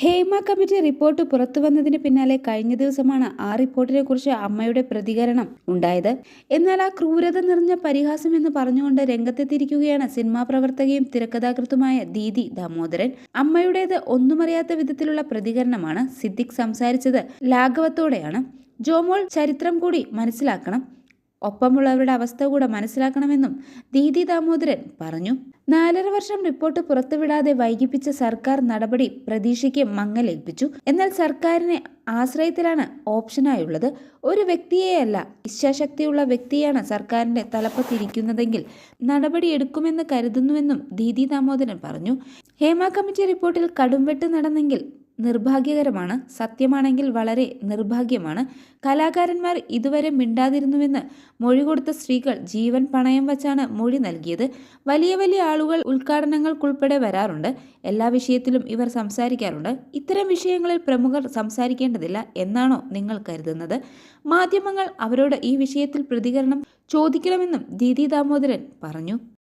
Hema committee report പുറത്തു വന്നതിന് പിന്നാലെ കഴിഞ്ഞ ദിവസമാണ് ആ റിപ്പോർട്ടിനെ കുറിച്ച് അമ്മയുടെ പ്രതികരണം ഉണ്ടായത്. എന്നാൽ ആ ക്രൂരത നിറഞ്ഞ പരിഹാസം എന്ന് പറഞ്ഞുകൊണ്ട് രംഗത്തെത്തിയിരിക്കുകയാണ് സിനിമാ പ്രവർത്തകയും തിരക്കഥാകൃത്തുമായ ദീദി ദാമോദരൻ. അമ്മയുടേത് ഒന്നുമറിയാത്ത വിധത്തിലുള്ള പ്രതികരണമാണ് സിദ്ദിഖ് സംസാരിച്ചത് ലാഘവത്തോടെയാണ്. ജോമോൾ ചരിത്രം കൂടി മനസ്സിലാക്കണം. ഒപ്പമുള്ളവരുടെ അവസ്ഥ കൂടെ മനസ്സിലാക്കണമെന്നും ദീദി ദാമോദരൻ പറഞ്ഞു. നാലര വർഷം റിപ്പോർട്ട് പുറത്തുവിടാതെ വൈകിപ്പിച്ച സർക്കാർ നടപടി പ്രതീക്ഷയ്ക്ക് മങ്ങലേൽപ്പിച്ചു. എന്നാൽ സർക്കാരിനെ ആശ്രയത്തിലാണ് ഓപ്ഷനായുള്ളത്. ഒരു വ്യക്തിയെയല്ല ഇച്ഛാശക്തിയുള്ള വ്യക്തിയാണ് സർക്കാരിന്റെ തലപ്പത്തിരിക്കുന്നതെങ്കിൽ നടപടിയെടുക്കുമെന്ന് കരുതുന്നുവെന്നും ദീദി ദാമോദരൻ പറഞ്ഞു. ഹേമ കമ്മിറ്റി റിപ്പോർട്ടിൽ കടുംവെട്ട് നടന്നെങ്കിൽ നിർഭാഗ്യകരമാണ് സത്യമാണെങ്കിൽ വളരെ നിർഭാഗ്യമാണ്. കലാകാരന്മാർ ഇതുവരെ മിണ്ടാതിരുന്നുവെന്ന് മൊഴി കൊടുത്ത സ്ത്രീകൾ ജീവൻ പണയം വച്ചാണ് മൊഴി നൽകിയത്. വലിയ വലിയ ആളുകൾ ഉദ്ഘാടനങ്ങൾക്കുൾപ്പെടെ വരാറുണ്ട്. എല്ലാ വിഷയത്തിലും ഇവർ സംസാരിക്കാറുണ്ട്. ഇത്തരം വിഷയങ്ങളിൽ പ്രമുഖർ സംസാരിക്കേണ്ടതില്ല എന്നാണോ നിങ്ങൾ കരുതുന്നത്? മാധ്യമങ്ങൾ അവരോട് ഈ വിഷയത്തിൽ പ്രതികരണം ചോദിക്കണമെന്നും ദീദി ദാമോദരൻ പറഞ്ഞു.